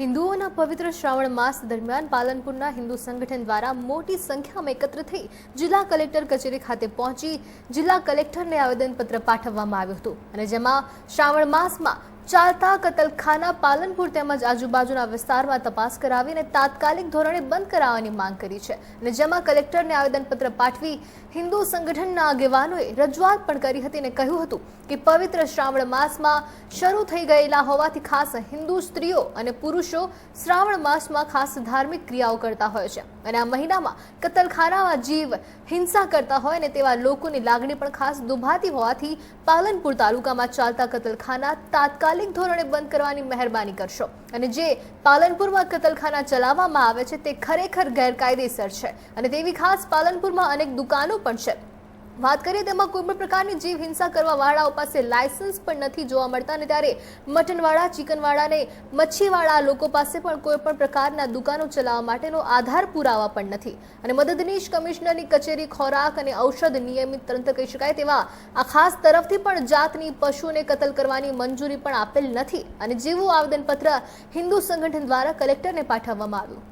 હિન્દુઓના પવિત્ર શ્રાવણ માસ દરમિયાન પાલનપુરના હિન્દુ સંગઠન દ્વારા મોટી સંખ્યામાં એકત્ર થઈ જિલ્લા કલેક્ટર કચેરી ખાતે પહોંચી જિલ્લા કલેક્ટરને આવેદનપત્ર પાઠવવામાં આવ્યું હતું. અને જેમાં શ્રાવણ માસમાં ચાલતા કતલખાના પાલનપુર તેમજ આજુબાજુના વિસ્તારમાં તપાસ કરાવીને તાત્કાલિક ધોરણે બંધ કરાવવાની માંગ કરી છે. અને જેમાં કલેક્ટરને આવેદનપત્ર પાઠવી હિન્દુ સંગઠનના આગેવાનોએ રજૂઆત પણ કરી હતી અને કહ્યું હતું કે પવિત્ર શ્રાવણ માસમાં શરૂ થઈ ગયેલા હોવાથી ખાસ હિન્દુ સ્ત્રીઓ અને પુરુષો શ્રાવણ માસમાં ખાસ ધાર્મિક ક્રિયાઓ કરતા હોય છે. અને આ મહિનામાં કતલખાનામાં જીવ હિંસા કરતા હોય ને તેવા લોકોની લાગણી પણ ખાસ દુભાતી હોવાથી પાલનપુર તાલુકામાં ચાલતા કતલખાના તાત્કાલિક ધોરણે બંધ કરવાની મહેરબાની કરશો. અને જે પાલનપુરમાં કતલખાના ચલાવવામાં આવે છે, તે ખરેખર ગેરકાયદેસર છે. અને તેવી ખાસ પાલનપુરમાં અનેક દુકાનો પણ છે. વાત કરીએ તેમાં કોઈ પણ પ્રકારની જીવ હિંસા કરવા વાળાઓ પાસે લાયસન્સ પણ નથી જોવા મળતા અને ત્યારે મટનવાળા, ચિકનવાળા અને મચ્છીવાળા લોકો પાસે પણ કોઈ પણ પ્રકારના દુકાનો ચલાવવા માટેનો આધાર પુરાવા પણ નથી. અને મદદનીશ કમિશનરની કચેરી, ખોરાક અને ઔષધ નિયમિત તંત્ર કહી શકાય તેવા આ ખાસ તરફથી પણ જાતની પશુને કતલ કરવાની મંજૂરી પણ આપેલ નથી. અને જેવું આવેદનપત્ર હિન્દુ સંગઠન દ્વારા કલેક્ટરને પાઠવવામાં આવ્યું.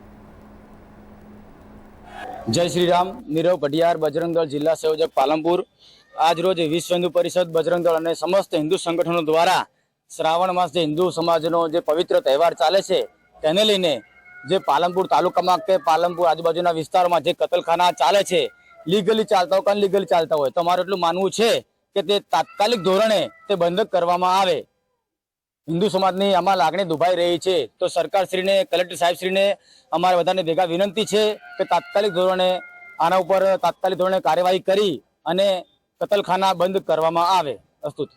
જય શ્રી રામ, નીરવ પઢિયાર બજરંગ દળ જિલ્લા સંયોજક પાલનપુર. આજ રોજ વિશ્વ હિન્દુ પરિષદ, બજરંગ દળ અને સમસ્ત હિન્દુ સંગઠનો દ્વારા શ્રાવણ માસ જે હિન્દુ સમાજનો જે પવિત્ર તહેવાર ચાલે છે, તેને લઈને જે પાલનપુર તાલુકામાં કે પાલનપુર આજુબાજુના વિસ્તારોમાં જે કતલખાના ચાલે છે લીગલી ચાલતા હોય અનલીગલી ચાલતા હોય તો મારું એટલું માનવું છે કે તે તાત્કાલિક ધોરણે તે બંધ કરવામાં આવે. હિન્દુ સમાજની આમાં લાગણી દુભાઈ રહી છે. તો સરકારશ્રીને, કલેક્ટર સાહેબશ્રીને અમારે બધાને ભેગા વિનંતી છે કે તાત્કાલિક ધોરણે આના ઉપર તાત્કાલિક ધોરણે કાર્યવાહી કરી અને કતલખાના બંધ કરવામાં આવે. અસ્તુત.